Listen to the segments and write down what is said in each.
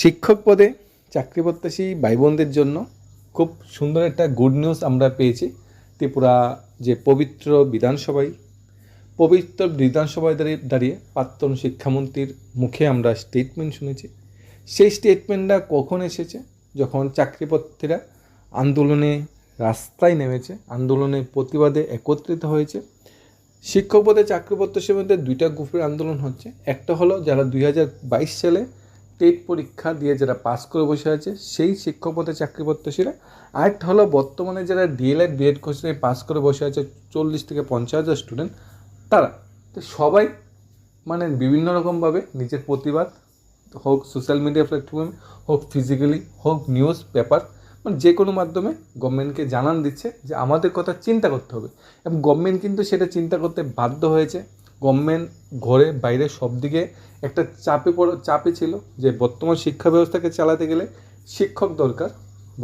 শিক্ষক পদে চাকরি প্রত্যাশী ভাই বোনদের জন্য খুব সুন্দর একটা গুড নিউজ আমরা পেয়েছি। ত্রিপুরা যে পবিত্র বিধানসভায় পবিত্র বিধানসভায় দাঁড়িয়ে দাঁড়িয়ে প্রাক্তন শিক্ষামন্ত্রীর মুখে আমরা স্টেটমেন্ট শুনেছি। সেই স্টেটমেন্টটা কখন এসেছে? যখন চাকরিপ্রার্থীরা আন্দোলনে রাস্তায় নেমেছে আন্দোলনের প্রতিবাদে একত্রিত হয়েছে, শিক্ষক পদে চাকরি প্রত্যাশীর মধ্যে দুইটা গ্রুপের আন্দোলন হচ্ছে। একটা হলো যারা দুই হাজার বাইশ সালে টেট পরীক্ষা দিয়ে যারা পাস করে বসে আছে, সেই শিক্ষক পদে চাকরি প্রত্যাশীরা আরেকটা হলো বর্তমানে যারা ডিএলএড বিএড কোর্সে পাস করে বসে আছে চল্লিশ থেকে পঞ্চাশ হাজার স্টুডেন্ট তারা, তো সবাই মানে বিভিন্ন রকমভাবে নিজের প্রতিবাদ, হোক সোশ্যাল মিডিয়া প্ল্যাটফর্মে হোক ফিজিক্যালি হোক নিউজ পেপার মানে যে কোনো মাধ্যমে গভর্নমেন্টকে জানান দিচ্ছে যে আমাদের কথা চিন্তা করতে হবে। এবং গভর্নমেন্ট কিন্তু সেটা চিন্তা করতে বাধ্য হয়েছে। গভর্নমেন্ট ঘরে বাইরে সব দিকে একটা চাপে পড়ে, চাপে ছিল যে বর্তমান শিক্ষা ব্যবস্থাকে চালাতে গেলে শিক্ষক দরকার।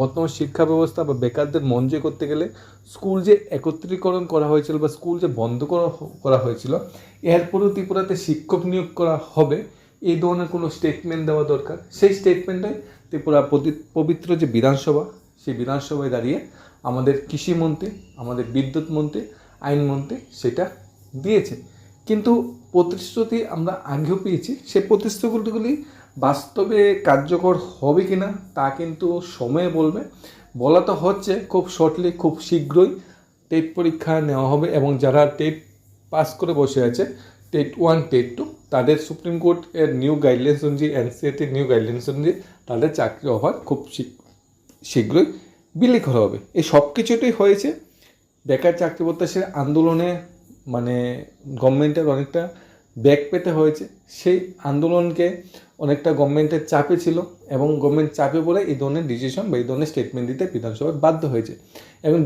বর্তমান শিক্ষা ব্যবস্থা বা বেকারদের মন জয় করতে গেলে স্কুল যে একত্রীকরণ করা হয়েছিল বা স্কুল যে বন্ধ করা করা হয়েছিল এরপরেও ত্রিপুরাতে শিক্ষক নিয়োগ করা হবে, এই ধরনের কোনো স্টেটমেন্ট দেওয়া দরকার। সেই স্টেটমেন্টটাই ত্রিপুরা পবিত্র যে বিধানসভা, সেই বিধানসভায় দাঁড়িয়ে আমাদের কৃষিমন্ত্রী আমাদের বিদ্যুৎ মন্ত্রী আইনমন্ত্রী সেটা দিয়েছে কিন্তু প্রতিশ্রুতি আমরা আগেও পেয়েছি। সেই প্রতিশ্রুতিগুলি বাস্তবে কার্যকর হবে কি না তা কিন্তু সময়ে বলবে। বলা তো হচ্ছে খুব শর্টলি খুব শীঘ্রই টেট পরীক্ষা নেওয়া হবে এবং যারা টেট পাস করে বসে আছে, টেট ওয়ান, টেট টু, তাদের সুপ্রিম কোর্ট এর নিউ গাইডলাইন্স অনুযায়ী এনসিএটির নিউ গাইডলাইন্স অনুযায়ী তাদের চাকরি অফার খুব শীঘ্র, শীঘ্রই বিলি করা হবে। এই সব কিছুটাই হয়েছে। বেকার চাকরি প্রত্যাশীর আন্দোলনে মানে গভর্নমেন্টের অনেকটা ব্যাক পেতে হয়েছে। সেই আন্দোলনকে অনেকটা গভর্নমেন্টের চাপে ছিল এবং গভর্নমেন্ট চাপে পড়ে এই ধরনের ডিসিশন বা এই ধরনের স্টেটমেন্ট দিতে বিধানসভায় বাধ্য হয়েছে। এবং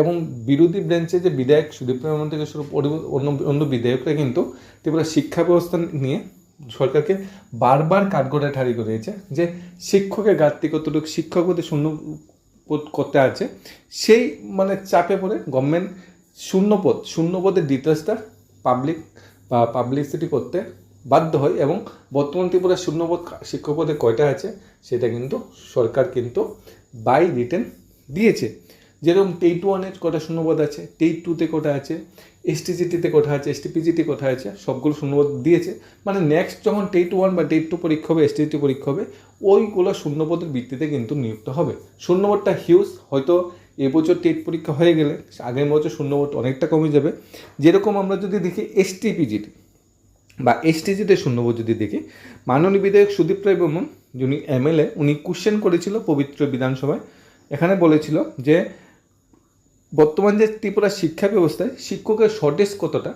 এবং বিরোধী ব্রাঞ্চে যে বিধায়ক সুদীপ রমন থেকে শুরু অন্য অন্য বিধায়করা কিন্তু ত্রিপুরা শিক্ষা ব্যবস্থা নিয়ে সরকারকে বারবার কাঠগড়ায় ঠাড়ি করিয়েছে যে শিক্ষকের ঘাটতি কতটুকু, শিক্ষক শূন্য করতে আছে, সেই মানে চাপে পড়ে গভর্নমেন্ট শূন্যপদ, শূন্যপদের ডিটেলসটা পাবলিক বা পাবলিসিটি করতে বাধ্য হয় এবং বর্তমান ত্রিপুরা শূন্যপদ শিক্ষক পদে কয়টা আছে সেটা কিন্তু সরকার কিন্তু বাই রিটেন দিয়েছে। যেরকম টেট ওয়ানের কটা শূন্যপদ আছে টেট টুতে কটা আছে এসটিজিটিতে কোঠা আছে এসটিপিজিটি কোঠা আছে, সবগুলো শূন্যপদ দিয়েছে। মানে নেক্সট যখন টেট ওয়ান বা টেট টু পরীক্ষা হবে এসটিজিটি পরীক্ষা হবে, ওইগুলো শূন্যপদের ভিত্তিতে কিন্তু নিযুক্ত হবে। শূন্যপদটা হিউজ হয়তো এবছর টেট পরীক্ষা হয়ে গেলে, আগের বছর শূন্যপদ অনেকটা কমে যাবে। যেরকম আমরা যদি দেখি এসটিপিজিটি বা এসটিজিতে শূন্যপদ যদি দেখি, মাননীয় বিধায়ক সুদীপ রায় বর্মন, যিনি এমএলএ উনি কোশ্চেন করেছিল পবিত্র বিধানসভায়। এখানে বলেছিল যে, বর্তমান যে ত্রিপুরা শিক্ষা ব্যবস্থায় শিক্ষকের শর্টেজ কতটা?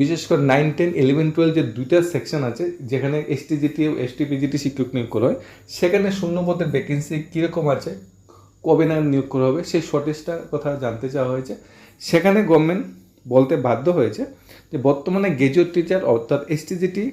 বিশেষ করে নাইন টেন ইলেভেন টুয়েলভ যে দুইটা সেকশন আছে, যেখানে এসটিজিটি ও এসটিপিজিটি শিক্ষক নিয়োগ করা হয়, সেখানে শূন্যপদের ভ্যাকেন্সি কীরকম আছে? কবে না নিয়োগ করা হবে, সেই শর্টেজটার কথা জানতে চাওয়া হয়েছে। সেখানে গভর্নমেন্ট বলতে বাধ্য হয়েছে যে, বর্তমানে গ্রাজুয়েট টিচার অর্থাৎ এসটিজিটি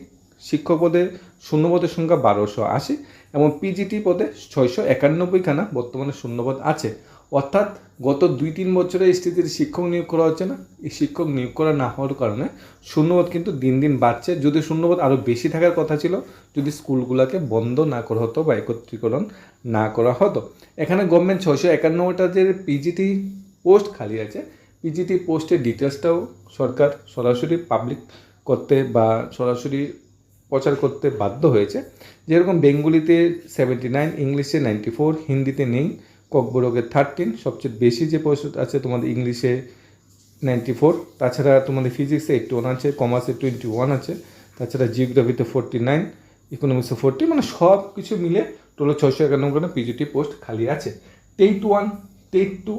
শিক্ষক পদে শূন্যপদের সংখ্যা বারোশো আশি এবং পিজিটি পদে ছয়শো একানব্বইখানা বর্তমানে শূন্যপদ আছে। অর্থাৎ গত দুই তিন বছরে এসটিজির শিক্ষক নিয়োগ করা হচ্ছে না। এই শিক্ষক নিয়োগ করা না হওয়ার কারণে শূন্যপদ কিন্তু দিন দিন বাড়ছে। যদি শূন্যপদ আরও বেশি থাকার কথা ছিল, যদি স্কুলগুলোকে বন্ধ না করা হতো বা একত্রীকরণ না করা হতো। এখানে গভর্নমেন্ট ছয়শো একান্নটা যে পিজিটি পোস্ট খালি আছে পিজিটি পোস্টের ডিটেলসটাও সরকার সরাসরি পাবলিক করতে বা সরাসরি প্রচার করতে বাধ্য হয়েছে। যেরকম বেঙ্গলিতে সেভেন্টি নাইন, ইংলিশে নাইনটি ফোর, হিন্দিতে নেই ককবরকের থার্টিন সবচেয়ে বেশি যে পোস্ট আছে তোমাদের ইংলিশে নাইনটি ফোর তাছাড়া তোমাদের ফিজিক্সে এইটটি ওয়ান আছে কমার্সে টোয়েন্টি ওয়ান আছে, তাছাড়া জিওগ্রাফিতে ফোরটি নাইন ইকোনমিক্সে ফোরটি মানে সব কিছু মিলে টোটাল ছয়শো একানব্বই পিজিটি পোস্ট খালি আছে। TET one TET two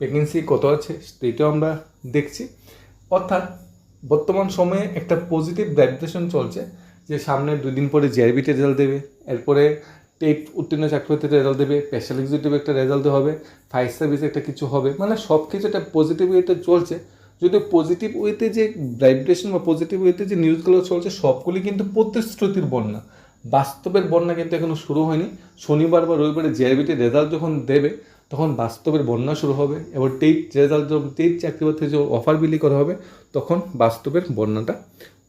vacancy কত আছে সেটাও আমরা দেখছি। অর্থাৎ বর্তমান সময়ে একটা পজিটিভ ভাইব্রেশন চলছে, যে সামনে দুদিন পরে জিআরবিতে রেজাল্ট দেবে, এরপরে টেট উত্তীর্ণ চাকরিতে রেজাল্ট দেবে স্পেশাল এক্সিকিউটিভ একটা রেজাল্ট হবে ফায়ার সার্ভিস একটা কিছু হবে মানে সব কিছু একটা পজিটিভ ওয়েতে চলছে। যদি পজিটিভ ওয়েতে যে ভাইব্রেশন বা পজিটিভ ওয়েতে যে নিউজগুলো চলছে, সবগুলি কিন্তু প্রতিশ্রুতির বন্যা। বাস্তবের বন্যা কিন্তু এখনও শুরু হয়নি। শনিবার বা রবিবারে জিআরবিতে রেজাল্ট যখন দেবে, তখন বাস্তবের বন্যা শুরু হবে এবার টেট রেজাল্ট যখন, টেট চাকরি যে অফার বিলি করা হবে, তখন বাস্তবের বন্যাটা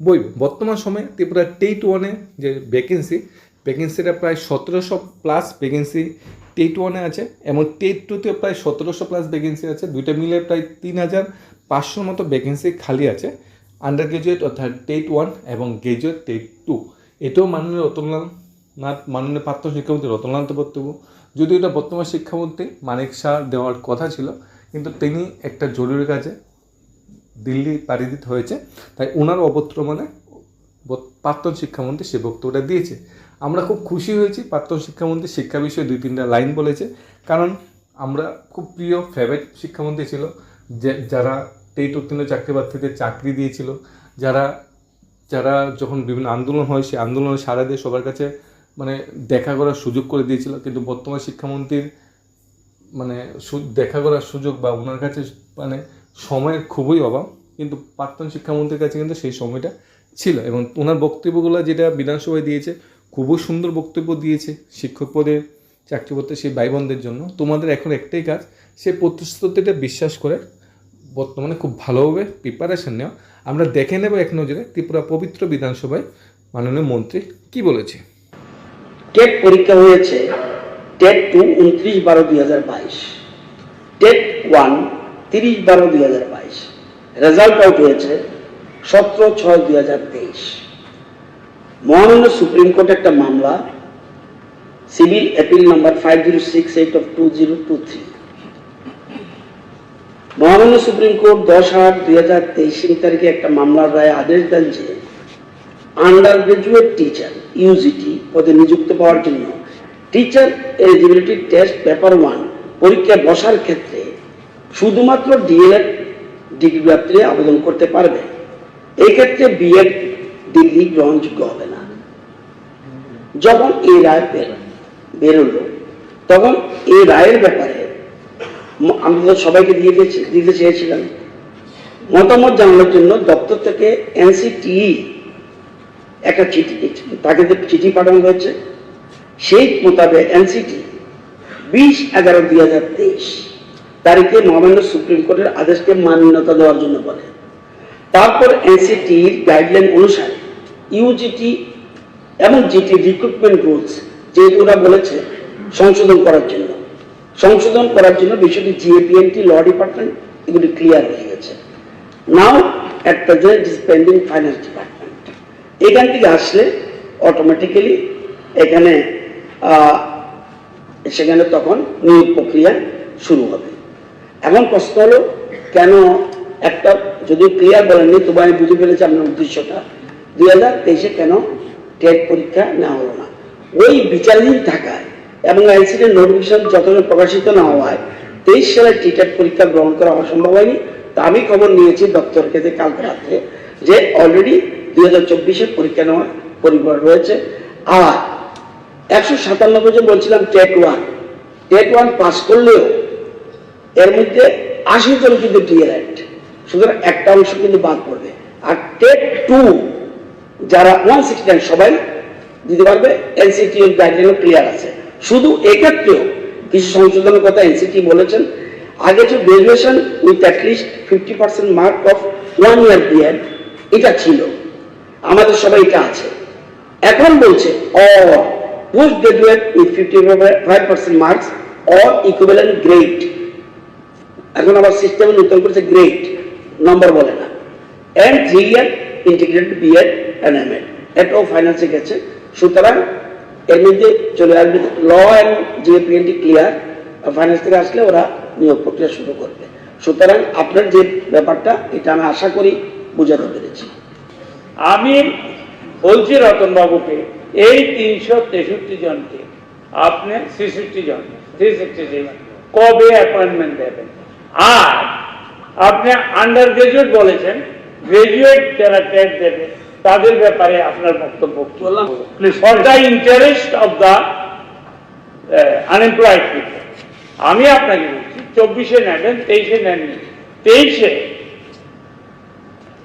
বইবে। বর্তমান সময়ে ত্রিপুরা টেট ওয়ানে যে ভ্যাকেন্সি ভ্যাকেন্সিটা প্রায় সতেরোশো প্লাস ভ্যাকেন্সি টেট ওয়ানে আছে, এবং টেট টুতেও প্রায় সতেরোশো প্লাস ভ্যাকেন্সি আছে। দুইটা মিলে প্রায় তিন হাজার পাঁচশোর মতো ভ্যাকেন্সি খালি আছে। আন্ডার গ্রাজুয়েট অর্থাৎ টেট ওয়ান এবং গ্রাজুয়েট টেট টু এটাও মাননীয় রতনলাল নাথ মাননীয় প্রাপ্ত শিক্ষামন্ত্রী রতনলাল বক্তব্য যদিও এটা বর্তমান শিক্ষামন্ত্রী, মানিক শাহ দেওয়ার কথা ছিল, কিন্তু তিনি একটা জরুরি কাজে দিল্লি পাড়ি দিতে হয়েছে। তাই ওনার অবর্তমানে মানে প্রাক্তন শিক্ষামন্ত্রী সে বক্তব্যটা দিয়েছে। আমরা খুব খুশি হয়েছি। প্রাক্তন শিক্ষামন্ত্রী শিক্ষা বিষয়ে দুই, তিনটা লাইন বলেছে। কারণ আমরা খুব প্রিয় ফেভারিট শিক্ষামন্ত্রী ছিল, যে, যারা টেট উত্তীর্ণ চাকরি প্রার্থীদের চাকরি দিয়েছিল, যারা যারা যখন বিভিন্ন আন্দোলন হয়, সেই আন্দোলনে সারা দিয়ে সবার কাছে মানে দেখা করার সুযোগ করে দিয়েছিল। কিন্তু বর্তমান শিক্ষামন্ত্রীর মানে দেখা করার সুযোগ বা ওনার কাছে মানে সময়ের খুবই অভাব। কিন্তু প্রাক্তন শিক্ষামন্ত্রীর কাছে কিন্তু সেই সময়টা ছিল এবং ওনার বক্তব্যগুলো যেটা বিধানসভায় দিয়েছে খুবই সুন্দর বক্তব্য দিয়েছে শিক্ষক পদে চাকরি করতে সেই ভাই বোনদের জন্য। তোমাদের এখন একটাই কাজ সেই প্রতিশ্রুতিটা বিশ্বাস করে বর্তমানে খুব ভালোভাবে প্রিপারেশন নেওয়া আমরা দেখে নেব এক নজরে ত্রিপুরা পবিত্র বিধানসভায় মাননীয় মন্ত্রী কি বলেছে। টেট পরীক্ষা হয়েছে, টেট টু উনত্রিশ বারো দুই হাজার বাইশ, টেট ওয়ান তিরিশ বারো দুই হাজার বাইশ, রেজাল্ট আউট হয়েছে সতেরো ছয় দুই হাজার তেইশ। মহামান্য সুপ্রিম কোর্টে একটা মামলা, civil appeal number five zero six eight of two zero two three মহামান্য সুপ্রিম কোর্ট দশ আট দুই হাজার তেইশ তারিখে একটা মামলার রায় আদেশ দেন যে আন্ডার গ্রাজুয়েট টিচার ইউজিটি পদে নিযুক্ত পাওয়ার জন্য teacher eligibility test paper one পরীক্ষায় বসার ক্ষেত্রে শুধুমাত্র ডিএলএড ডিগ্রি প্রাপ্তিরা আবেদন করতে পারবে। এক্ষেত্রে ক্ষেত্রে বিএড ডিগ্রি গ্রহণযোগ্য হবে। যখন এই রায় বের- বেরোলো, তখন এই রায়ের ব্যাপারে আমি তো সবাইকে দিয়ে দিতে চেয়েছিলাম। মতামত জানানোর জন্য দপ্তর থেকে এনসিটিই একটা চিঠি তাকে চিঠি পাঠানো হয়েছে, সেই মোতাবেক এনসিটি বিশ এগারো দুই হাজার তেইশ তারিখে মহামান্য সুপ্রিম কোর্টের আদেশকে মান্যতা দেওয়ার জন্য বলে। তারপর এনসিটির গাইডলাইন অনুসারে ইউজিটি এবং যেটি রিক্রুটমেন্ট রুলস যেহেতু ওরা বলেছে সংশোধন করার জন্য। সংশোধন করার জন্য বিষয়টি জিএপিএনটি ল ডিপার্টমেন্ট এগুলি ক্লিয়ার হয়ে গেছে। Now at present is pending finance department এখান থেকে আসলে অটোমেটিক্যালি এখানে সেখানে তখন নিয়োগ প্রক্রিয়া শুরু হবে। এখন প্রশ্ন হলো, কেন একটা যদি ক্লিয়ার বলেননি, তবু আমি বুঝে ফেলেছি আপনার উদ্দেশ্যটা। দুই হাজার তেইশে কেন টেট পরীক্ষা নেওয়া হলো না। ওই বিচারাধীন থাকায় এবং আইসিটির নোটিফিকেশন যতক্ষণ প্রকাশিত না হওয়ায় তেইশ সালে টিটেট পরীক্ষা গ্রহণ করা অসম্ভব হয়নি। তা আমি খবর নিয়েছি দপ্তরকে থেকে কালকে রাত্রে যে অলরেডি দুই হাজার চব্বিশে পরীক্ষা নেওয়ার পরিবার রয়েছে। আর একশো সাতানব্বই জন বলছিলাম TET one. TET one pass করলেও এর মধ্যে আশি জন কিন্তু ডিএলএড। সুতরাং একটা অংশ কিন্তু বাদ পড়বে। আর টেট টু যারা ওয়ান সিক্সটি নাইন সবাই দিতে পারবে এনসিটি এর গাইডলাইনও ক্লিয়ার আছে। শুধু এক্ষেত্রেও কিছু সংশোধনের কথা এনসিটি বলেছেন। আগে যে graduation with at least fifty percent mark of one year B Ed এটা ছিল। আমাদের সবাই এটা আছে। এখন বলছে or post graduate with fifty five percent marks or equivalent grade এখন আবার সিস্টেমে নতুন করেছে গ্রেড নম্বর বলে না। And three year integrated B Ed এটাও ফাইন্যান্সে গেছে সুতরাং এর মধ্যে চলে আসবে ল অ্যান্ড জিএপিএনটি ক্লিয়ার ফাইন্যান্স থেকে আসলে ওরা নিয়োগ প্রক্রিয়া শুরু করবে। সুতরাং আপনার যে ব্যাপারটা, এটা আমি আশা করি বোঝাতে পেরেছি। আমি বলছি রতন বাবুকে, এই তিনশো তেষট্টি জনকে, আপনি ছেষট্টি জন থ্রি সিক্সটি কবে অ্যাপয়েন্টমেন্ট দেবেন? আর আপনি আন্ডার গ্রাজুয়েট বলেছেন গ্রাজুয়েট যারা টেট দেবে তাদের ব্যাপারে আপনার বক্তব্য for the interest of the unemployed people আমি আপনাকে বলছি চব্বিশে নেবেন তেইশে নেননি তেইশে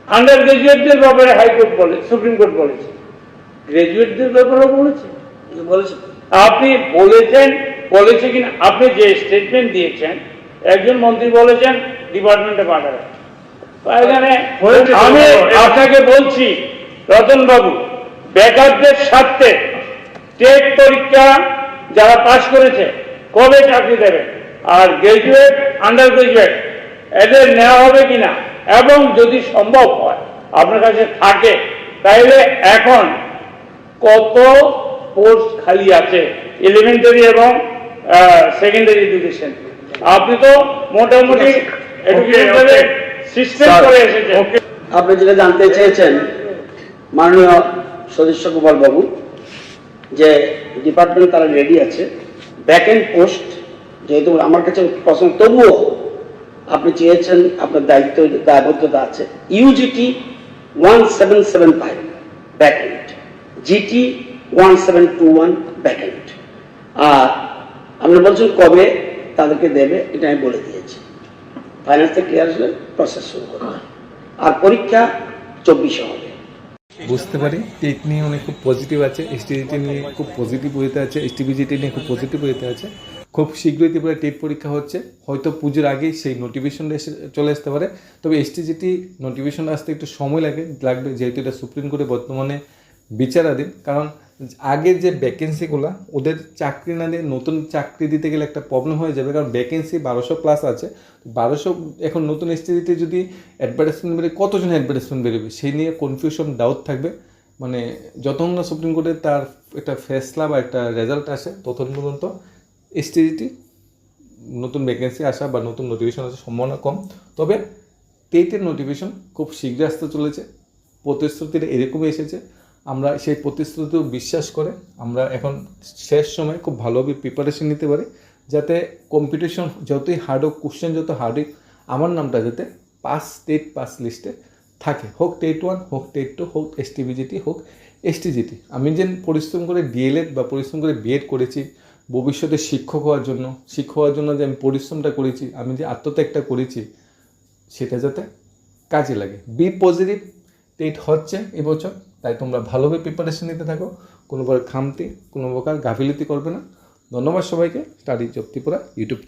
আন্ডার গ্রাজুয়েটদের ব্যাপারে হাইকোর্ট বলে সুপ্রিম কোর্ট বলেছে। গ্রাজুয়েটদের ব্যাপারে বলেছে। বলেছে। আপনি বলেছেন বলেছে কিনা আপনি যে স্টেটমেন্ট দিয়েছেন একজন মন্ত্রী বলেছেন ডিপার্টমেন্টে পাঠাবে এখানে আমি আপনাকে বলছি রতন বাবু বেকারদের স্বার্থে টেট পরীক্ষা যারা পাশ করেছে কবে চাকরি দেবে? আর গ্রাজুয়েট আন্ডার গ্রাজুয়েট এদের নেওয়া হবে কিনা? এবং যদি সম্ভব হয় আপনার কাছে থাকে তাহলে এখন কত কোর্স খালি আছে? এলিমেন্টারি এবং সেকেন্ডারি এডুকেশন আপনি তো মোটামুটি এডুকেশন সিস্টেম করে এসেছেন। আপনি যেটা জানতে চেয়েছেন মাননীয় সদস্য গোপাল বাবু যে ডিপার্টমেন্ট তারা রেডি আছে। ব্যাক এন্ড পোস্ট যেহেতু আমার কাছে প্রশ্ন তবুও আপনি চেয়েছেন আপনার দায়িত্ব দায়বদ্ধতা আছে। UGT one seven seven five back end GT one seven two one back end আর আপনি বলছেন কবে তাদেরকে দেবে এটা আমি বলে দিয়েছি। ফাইন্যান্স থেকে ক্লিয়ার আসলে প্রসেস শুরু করবে আর পরীক্ষা চব্বিশে হবে। বুঝতে পারি। টেট নিয়ে অনেক খুব পজিটিভ আছে এসটিজিটি নিয়ে খুব পজিটিভ হইতে আছে এসটিবিজিটি নিয়ে খুব পজিটিভ হইতে আছে। খুব শীঘ্রই ত্রিপুরা টেট পরীক্ষা হচ্ছে, হয়তো পুজোর আগেই সেই নোটিফিকেশনটা এসে চলে আসতে পারে। তবে এসটিজিটি নোটিফিকেশন আসতে একটু সময় লাগে, লাগবে, যেহেতু এটা সুপ্রিম কোর্টে বর্তমানে বিচারাধীন। কারণ আগে যে ভ্যাকেন্সিগুলো ওদের চাকরি না দিয়ে নতুন চাকরি দিতে গেলে একটা প্রবলেম হয়ে যাবে, কারণ ভ্যাকেন্সি বারোশো প্লাস আছে। বারোশো এখন নতুন এসটিজিতে যদি অ্যাডভার্টাইজমেন্ট বেরোয়, কতজন অ্যাডভার্টাইজমেন্ট বেরোবে? সেই নিয়ে কনফিউশন ডাউট থাকবে। মানে যতক্ষণ না সুপ্রিম কোর্টে তার একটা ফেসলা বা একটা রেজাল্ট আসে, ততক্ষণ পর্যন্ত এসটিজিটি নতুন ভ্যাকেন্সি আসা বা নতুন নোটিফিকেশন আসার সম্ভাবনা কম। তবে টেটের নোটিফিকেশন খুব শীঘ্রই আসতে চলেছে, প্রতিশ্রুতিটা এরকমই এসেছে। আমরা সেই প্রতিশ্রুতিও বিশ্বাস করে আমরা এখন শেষ সময় খুব ভালোভাবে প্রিপারেশন নিতে পারি, যাতে কম্পিটিশন যতই হার্ড হোক কোশ্চেন যত হার্ড হোক, আমার নামটা যাতে পাস স্টেট পাস লিস্টে থাকে। হোক টেট ওয়ান হোক টেট টু হোক এসটিবিজিটি হোক এসটিজিটি আমি যে পরিশ্রম করে ডিএলএড বা পরিশ্রম করে বিএড করেছি, ভবিষ্যতে শিক্ষক হওয়ার জন্য, শিক্ষক হওয়ার জন্য যে আমি পরিশ্রমটা করেছি, আমি যে আত্মত্যাগটা করেছি, সেটা যাতে কাজে লাগে। বি পজিটিভ টেট হচ্ছে এবছর তাই তোমরা ভালোভাবে প্রিপারেশন নিতে থাকো। কোনো প্রকার খামতি, কোনো প্রকার গাফিলতি করবে না। ধন্যবাদ সবাইকে। Study job Tripura YouTube